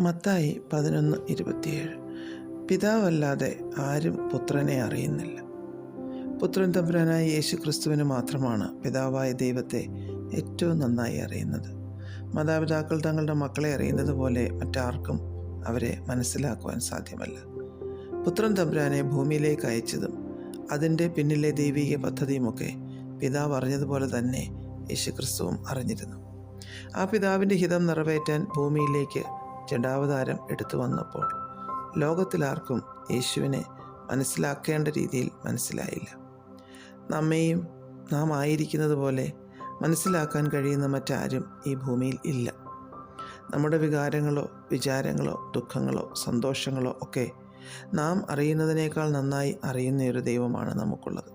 മത്തായി പതിനൊന്ന് ഇരുപത്തിയേഴ്. പിതാവല്ലാതെ ആരും പുത്രനെ അറിയുന്നില്ല. പുത്രൻ തമ്പുരാനായ യേശു ക്രിസ്തുവിന് മാത്രമാണ് പിതാവായ ദൈവത്തെ ഏറ്റവും നന്നായി അറിയുന്നത്. മാതാപിതാക്കൾ തങ്ങളുടെ മക്കളെ അറിയുന്നത് പോലെ മറ്റാർക്കും അവരെ മനസ്സിലാക്കുവാൻ സാധ്യമല്ല. പുത്രൻ തമ്പുരാനെ ഭൂമിയിലേക്ക് അയച്ചതും അതിന്റെ പിന്നിലെ ദൈവിക പദ്ധതിയുമൊക്കെ പിതാവ് അറിഞ്ഞതുപോലെ തന്നെ യേശുക്രിസ്തുവും അറിഞ്ഞിരുന്നു. ആ പിതാവിന്റെ ഹിതം നിറവേറ്റാൻ ഭൂമിയിലേക്ക് ജഡാവതാരം എടുത്തു വന്നപ്പോൾ ലോകത്തിലാർക്കും യേശുവിനെ മനസ്സിലാക്കേണ്ട രീതിയിൽ മനസ്സിലായില്ല. നമ്മെയും നാം ആയിരിക്കുന്നത് പോലെ മനസ്സിലാക്കാൻ കഴിയുന്ന മറ്റാരും ഈ ഭൂമിയിൽ ഇല്ല. നമ്മുടെ വികാരങ്ങളോ വിചാരങ്ങളോ ദുഃഖങ്ങളോ സന്തോഷങ്ങളോ ഒക്കെ നാം അറിയുന്നതിനേക്കാൾ നന്നായി അറിയുന്ന ഒരു ദൈവമാണ് നമുക്കുള്ളത്.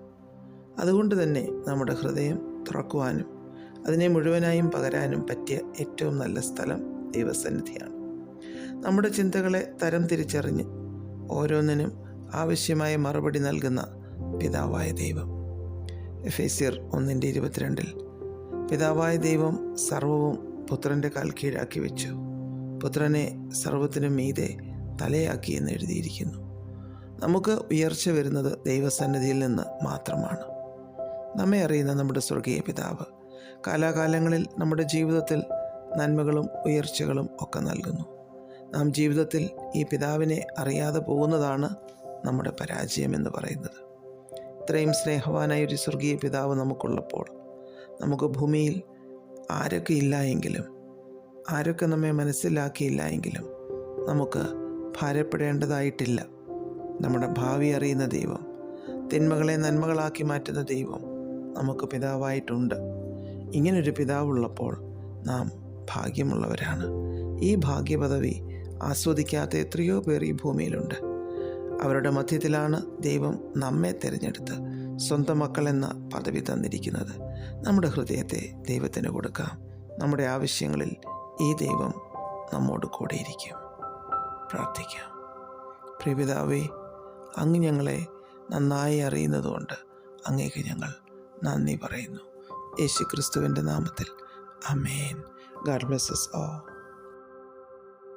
അതുകൊണ്ട് തന്നെ നമ്മുടെ ഹൃദയം തുറക്കുവാനും അതിനെ മുഴുവനായും പകരാനും പറ്റിയ ഏറ്റവും നല്ല സ്ഥലം ദൈവസന്നിധിയാണ്. നമ്മുടെ ചിന്തകളെ തരം തിരിച്ചറിഞ്ഞ് ഓരോന്നിനും ആവശ്യമായ മറുപടി നൽകുന്ന പിതാവായ ദൈവം. എഫേസ്യർ ഒന്നിന്റെ ഇരുപത്തിരണ്ടിൽ പിതാവായ ദൈവം സർവവും പുത്രന്റെ കാൽ കീഴാക്കി വെച്ചു. പുത്രനെ സർവത്തിനും മീതെ തലയാക്കി എന്ന് എഴുതിയിരിക്കുന്നു. നമുക്ക് ഉയർച്ച വരുന്നത് ദൈവസന്നിധിയിൽ നിന്ന് മാത്രമാണ്. നമ്മെ അറിയുന്ന നമ്മുടെ സ്വർഗീയ പിതാവ് കാലാകാലങ്ങളിൽ നമ്മുടെ ജീവിതത്തിൽ നന്മകളും ഉയർച്ചകളും ഒക്കെ നൽകുന്നു. നാം ജീവിതത്തിൽ ഈ പിതാവിനെ അറിയാതെ പോകുന്നതാണ് നമ്മുടെ പരാജയം എന്ന് പറയുന്നത്. ഇത്രയും സ്നേഹവാനായ ഒരു സ്വർഗീയ പിതാവ് നമുക്കുള്ളപ്പോൾ നമുക്ക് ഭൂമിയിൽ ആരൊക്കെ ഇല്ല എങ്കിലും ആരൊക്കെ നമ്മെ മനസ്സിലാക്കിയില്ല എങ്കിലും നമുക്ക് ഭാരപ്പെടേണ്ടതായിട്ടില്ല. നമ്മുടെ ഭാവി അറിയുന്ന ദൈവം തിന്മകളെ നന്മകളാക്കി മാറ്റുന്ന ദൈവം നമുക്ക് പിതാവായിട്ടുണ്ട്. ഇങ്ങനൊരു പിതാവുള്ളപ്പോൾ നാം ഭാഗ്യമുള്ളവരാണ്. ഈ ഭാഗ്യപദവി ആസ്വദിക്കാത്ത എത്രയോ പേർ ഈ ഭൂമിയിലുണ്ട്. അവരുടെ മധ്യത്തിലാണ് ദൈവം നമ്മെ തിരഞ്ഞെടുത്ത് സ്വന്തം മക്കൾ എന്ന പദവി തന്നിരിക്കുന്നത്. നമ്മുടെ ഹൃദയത്തെ ദൈവത്തിന് കൊടുക്കാം. നമ്മുടെ ആവശ്യങ്ങളിൽ ഈ ദൈവം നമ്മോട് കൂടെയിരിക്കും. പ്രാർത്ഥിക്കാം. പ്രിപിതാവേ അങ്ങ് ഞങ്ങളെ നന്നായി അറിയുന്നതുകൊണ്ട് അങ്ങേക്ക് ഞങ്ങൾ നന്ദി പറയുന്നു. യേശു ക്രിസ്തുവിന്റെ നാമത്തിൽ. അമേൻ ഗാഡ് ബ്ലസ്സസ് ഓ